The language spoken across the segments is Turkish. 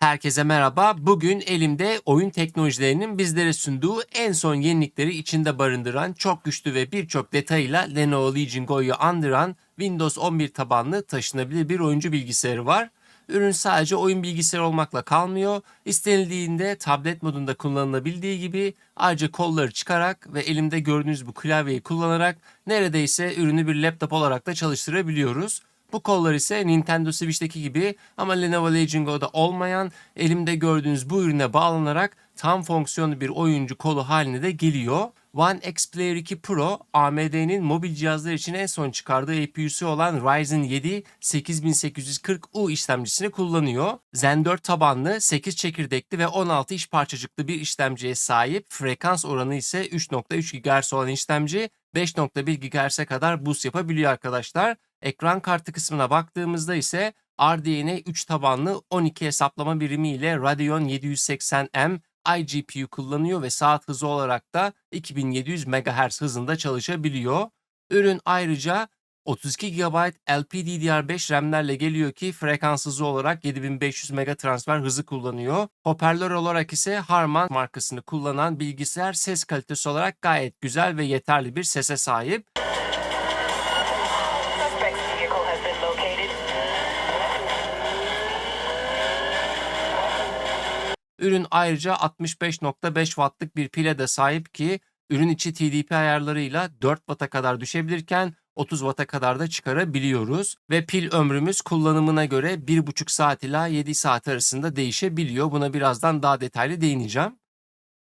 Herkese merhaba. Bugün elimde oyun teknolojilerinin bizlere sunduğu en son yenilikleri içinde barındıran çok güçlü ve birçok detayıyla Lenovo Legion Go'yu andıran Windows 11 tabanlı taşınabilir bir oyuncu bilgisayarı var. Ürün sadece oyun bilgisayarı olmakla kalmıyor. İstenildiğinde tablet modunda kullanılabildiği gibi ayrıca kolları çıkarak ve elimde gördüğünüz bu klavyeyi kullanarak neredeyse ürünü bir laptop olarak da çalıştırabiliyoruz. Bu kollar ise Nintendo Switch'teki gibi ama Lenovo Legion Go'da olmayan elimde gördüğünüz bu ürüne bağlanarak tam fonksiyonlu bir oyuncu kolu haline de geliyor. One X Player 2 Pro AMD'nin mobil cihazlar için en son çıkardığı APU'su olan Ryzen 7 8840U işlemcisini kullanıyor. Zen 4 tabanlı 8 çekirdekli ve 16 iş parçacıklı bir işlemciye sahip. Frekans oranı ise 3.3 GHz olan işlemci 5.1 GHz'e kadar boost yapabiliyor arkadaşlar. Ekran kartı kısmına baktığımızda ise RDNA 3 tabanlı 12 hesaplama birimi ile Radeon 780M iGPU kullanıyor ve saat hızı olarak da 2700 MHz hızında çalışabiliyor. Ürün ayrıca 32 GB LPDDR5 RAM'lerle geliyor ki frekans hızı olarak 7500 mega transfer hızı kullanıyor. Hoparlör olarak ise Harman markasını kullanan bilgisayar ses kalitesi olarak gayet güzel ve yeterli bir sese sahip. Ürün ayrıca 65.5 wattlık bir pile de sahip ki ürün içi TDP ayarlarıyla 4 watt'a kadar düşebilirken 30 watt'a kadar da çıkarabiliyoruz. Ve pil ömrümüz kullanımına göre 1,5 saat ila 7 saat arasında değişebiliyor. Buna birazdan daha detaylı değineceğim.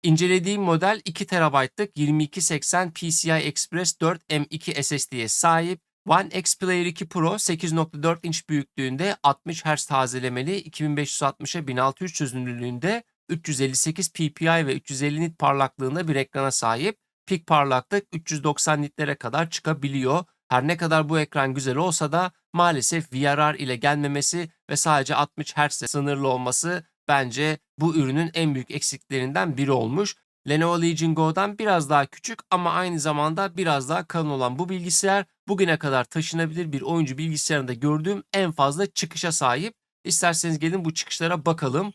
İncelediğim model 2 TB'lık 2280 PCI Express 4 M2 SSD'ye sahip. One X Player 2 Pro 8.4 inç büyüklüğünde 60 Hz tazelemeli 2560'a 1600 çözünürlüğünde 358 ppi ve 350 nit parlaklığında bir ekrana sahip. Pik parlaklık 390 nitlere kadar çıkabiliyor. Her ne kadar bu ekran güzel olsa da maalesef VRR ile gelmemesi ve sadece 60 Hz sınırlı olması bence bu ürünün en büyük eksiklerinden biri olmuş. Lenovo Legion Go'dan biraz daha küçük ama aynı zamanda biraz daha kalın olan bu bilgisayar bugüne kadar taşınabilir bir oyuncu bilgisayarında gördüğüm en fazla çıkışa sahip. İsterseniz gelin bu çıkışlara bakalım.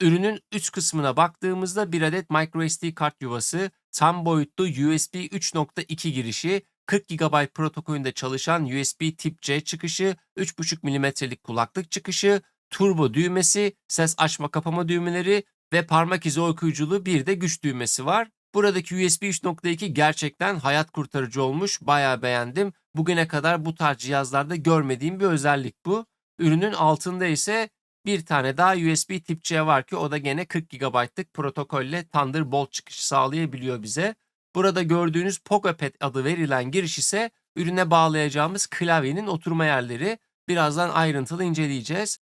Ürünün üst kısmına baktığımızda bir adet microSD kart yuvası, tam boyutlu USB 3.2 girişi, 40 GB protokolünde çalışan USB tip C çıkışı, 3.5 mm'lik kulaklık çıkışı, turbo düğmesi, ses açma kapama düğmeleri ve parmak izi okuyuculuğu bir de güç düğmesi var. Buradaki USB 3.2 gerçekten hayat kurtarıcı olmuş. Bayağı beğendim. Bugüne kadar bu tarz cihazlarda görmediğim bir özellik bu. Ürünün altında ise bir tane daha USB tip C var ki o da gene 40 GB'lık protokolle Thunderbolt çıkışı sağlayabiliyor bize. Burada gördüğünüz PocoPad adı verilen giriş ise ürüne bağlayacağımız klavyenin oturma yerleri. Birazdan ayrıntılı inceleyeceğiz.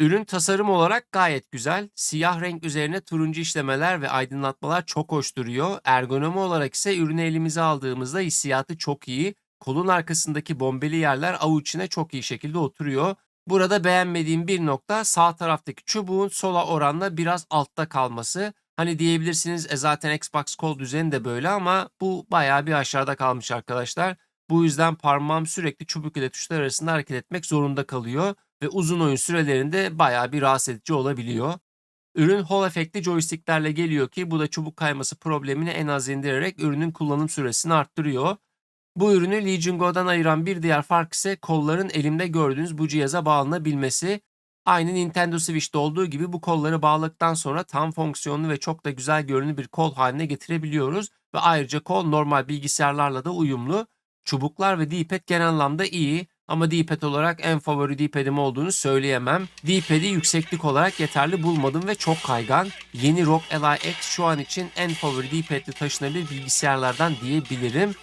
Ürün tasarım olarak gayet güzel. Siyah renk üzerine turuncu işlemeler ve aydınlatmalar çok hoş duruyor. Ergonomi olarak ise ürünü elimize aldığımızda hissiyatı çok iyi. Kolun arkasındaki bombeli yerler avuç içine çok iyi şekilde oturuyor. Burada beğenmediğim bir nokta sağ taraftaki çubuğun sola oranla biraz altta kalması. Hani diyebilirsiniz e zaten Xbox kol düzeni de böyle ama bu bayağı bir aşağıda kalmış arkadaşlar. Bu yüzden parmağım sürekli çubuk ile tuşlar arasında hareket etmek zorunda kalıyor ve uzun oyun sürelerinde bayağı bir rahatsız edici olabiliyor. Ürün Hall efektli joysticklerle geliyor ki bu da çubuk kayması problemini en az indirerek ürünün kullanım süresini arttırıyor. Bu ürünü Legion Go'dan ayıran bir diğer fark ise kolların elimde gördüğünüz bu cihaza bağlanabilmesi. Aynı Nintendo Switch'te olduğu gibi bu kolları bağladıktan sonra tam fonksiyonlu ve çok da güzel görünümlü bir kol haline getirebiliyoruz ve ayrıca kol normal bilgisayarlarla da uyumlu. Çubuklar ve D-pad genel anlamda iyi ama D-pad olarak en favori D-pad'im olduğunu söyleyemem. D-pad'i yükseklik olarak yeterli bulmadım ve çok kaygan. Yeni ROG Ally X şu an için en favori D-pad'li taşınabilir bilgisayarlardan diyebilirim.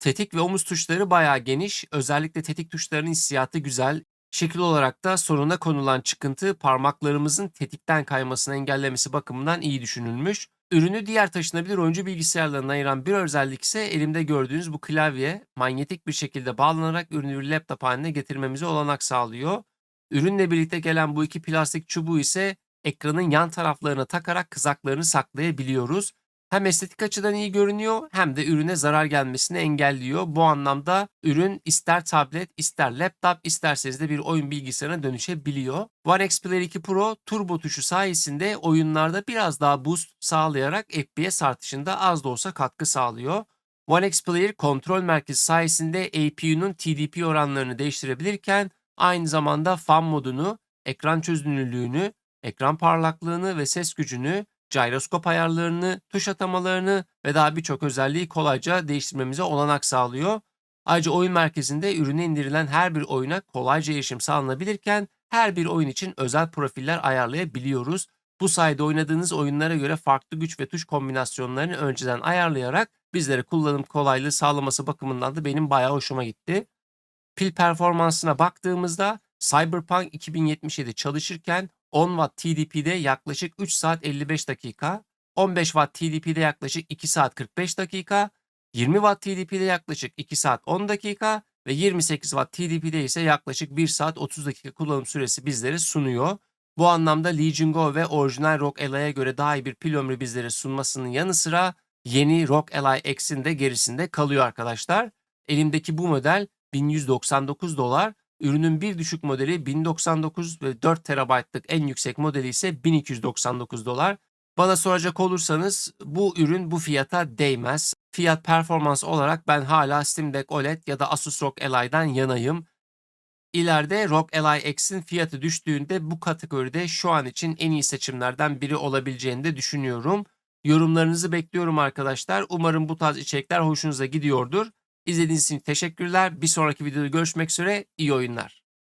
Tetik ve omuz tuşları bayağı geniş. Özellikle tetik tuşlarının hissiyatı güzel. Şekil olarak da sonuna konulan çıkıntı parmaklarımızın tetikten kaymasını engellemesi bakımından iyi düşünülmüş. Ürünü diğer taşınabilir oyuncu bilgisayarlarına ayıran bir özellik ise elimde gördüğünüz bu klavye manyetik bir şekilde bağlanarak ürünü bir laptop haline getirmemize olanak sağlıyor. Ürünle birlikte gelen bu iki plastik çubuğu ise ekranın yan taraflarına takarak kızaklarını saklayabiliyoruz. Hem estetik açıdan iyi görünüyor hem de ürüne zarar gelmesini engelliyor. Bu anlamda ürün ister tablet, ister laptop, isterseniz de bir oyun bilgisayarına dönüşebiliyor. One X Player 2 Pro turbo tuşu sayesinde oyunlarda biraz daha boost sağlayarak FPS artışında az da olsa katkı sağlıyor. One X Player kontrol merkezi sayesinde APU'nun TDP oranlarını değiştirebilirken aynı zamanda fan modunu, ekran çözünürlüğünü, ekran parlaklığını ve ses gücünü, gyroskop ayarlarını, tuş atamalarını ve daha birçok özelliği kolayca değiştirmemize olanak sağlıyor. Ayrıca oyun merkezinde ürüne indirilen her bir oyuna kolayca erişim sağlanabilirken her bir oyun için özel profiller ayarlayabiliyoruz. Bu sayede oynadığınız oyunlara göre farklı güç ve tuş kombinasyonlarını önceden ayarlayarak bizlere kullanım kolaylığı sağlaması bakımından da benim bayağı hoşuma gitti. Pil performansına baktığımızda Cyberpunk 2077 çalışırken 10 Watt TDP'de yaklaşık 3 saat 55 dakika, 15 Watt TDP'de yaklaşık 2 saat 45 dakika, 20 Watt TDP'de yaklaşık 2 saat 10 dakika ve 28 Watt TDP'de ise yaklaşık 1 saat 30 dakika kullanım süresi bizlere sunuyor. Bu anlamda Legion Go ve orijinal ROG Ali'ye göre daha iyi bir pil ömrü bizlere sunmasının yanı sıra yeni ROG Ally X'in de gerisinde kalıyor arkadaşlar. Elimdeki bu model 1199 dolar. Ürünün bir düşük modeli 1099 ve 4 TB'lık en yüksek modeli ise 1299 dolar. Bana soracak olursanız bu ürün bu fiyata değmez. Fiyat performans olarak ben hala Steam Deck OLED ya da Asus ROG Ally'den yanayım. İleride ROG Ally X'in fiyatı düştüğünde bu kategoride şu an için en iyi seçimlerden biri olabileceğini de düşünüyorum. Yorumlarınızı bekliyorum arkadaşlar. Umarım bu tarz içerikler hoşunuza gidiyordur. İzlediğiniz için teşekkürler. Bir sonraki videoda görüşmek üzere. İyi oyunlar.